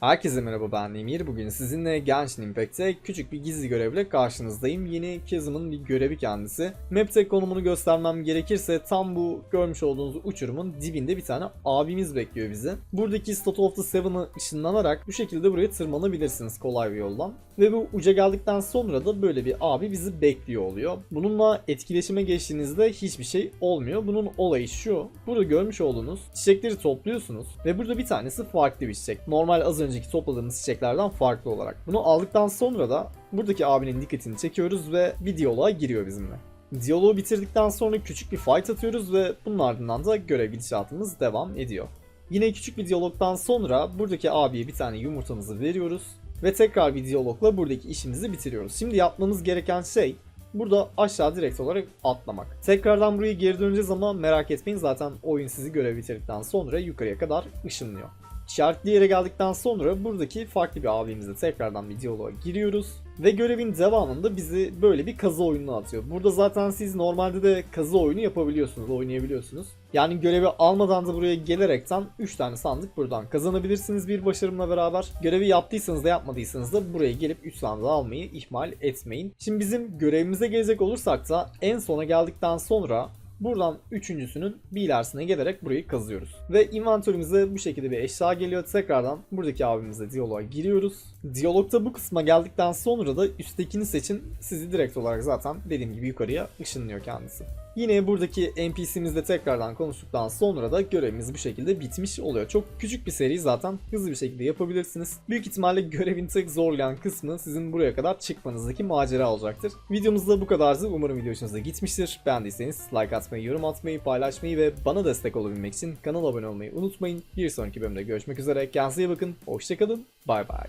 Herkese merhaba ben Emir. Bugün sizinle Genshin Impact'te küçük bir gizli görevle karşınızdayım. Yeni Chasm'ın bir görevi kendisi. Map'te konumunu göstermem gerekirse tam bu görmüş olduğunuz uçurumun dibinde bir tane abimiz bekliyor bizi. Buradaki Statue of the Seven'ı ışınlanarak bu şekilde buraya tırmanabilirsiniz kolay bir yoldan. Ve bu uca geldikten sonra da böyle bir abi bizi bekliyor oluyor. Bununla etkileşime geçtiğinizde hiçbir şey olmuyor. Bunun olayı şu. Burada görmüş olduğunuz çiçekleri topluyorsunuz ve burada bir tanesi farklı bir çiçek. Normal az önceki topladığımız çiçeklerden farklı olarak. Bunu aldıktan sonra da buradaki abinin dikkatini çekiyoruz ve bir diyaloğa giriyor bizimle. Diyaloğu bitirdikten sonra küçük bir fight atıyoruz ve bunun ardından da görev gidişatımız devam ediyor. Yine küçük bir diyalogdan sonra buradaki abiye bir tane yumurtamızı veriyoruz ve tekrar bir diyalogla buradaki işimizi bitiriyoruz. Şimdi yapmamız gereken şey burada aşağı direkt olarak atlamak. Tekrardan buraya geri döneceğiz ama merak etmeyin zaten oyun sizi görev bitirdikten sonra yukarıya kadar ışınlıyor. İşaretli yere geldikten sonra buradaki farklı bir abimizle tekrardan bir diyaloğa giriyoruz. Ve görevin devamında bizi böyle bir kazı oyununa atıyor. Burada zaten siz normalde de kazı oyunu yapabiliyorsunuz, oynayabiliyorsunuz. Yani görevi almadan da buraya gelerekten 3 tane sandık buradan kazanabilirsiniz bir başarımla beraber. Görevi yaptıysanız da yapmadıysanız da buraya gelip 3 sandığı almayı ihmal etmeyin. Şimdi bizim görevimize gelecek olursak da en sona geldikten sonra Buradan üçüncüsünün bir ilerisine gelerek burayı kazıyoruz. Ve inventörümüze bu şekilde bir eşya geliyor. Tekrardan buradaki abimizle diyaloğa giriyoruz. Diyalogta bu kısma geldikten sonra da üsttekini seçin. Sizi direkt olarak zaten dediğim gibi yukarıya ışınlıyor kendisi. Yine buradaki NPC'mizle tekrardan konuştuktan sonra da görevimiz bu şekilde bitmiş oluyor. Çok küçük bir seri zaten hızlı bir şekilde yapabilirsiniz. Büyük ihtimalle görevin tek zorlayan kısmı sizin buraya kadar çıkmanızdaki macera olacaktır. Videomuz da bu kadardı. Umarım video hoşunuza gitmiştir. Beğendiyseniz like atmayı, yorum atmayı, paylaşmayı ve bana destek olabilmek için kanala abone olmayı unutmayın. Bir sonraki bölümde görüşmek üzere. Kendinize iyi bakın. Hoşçakalın. Bay bay.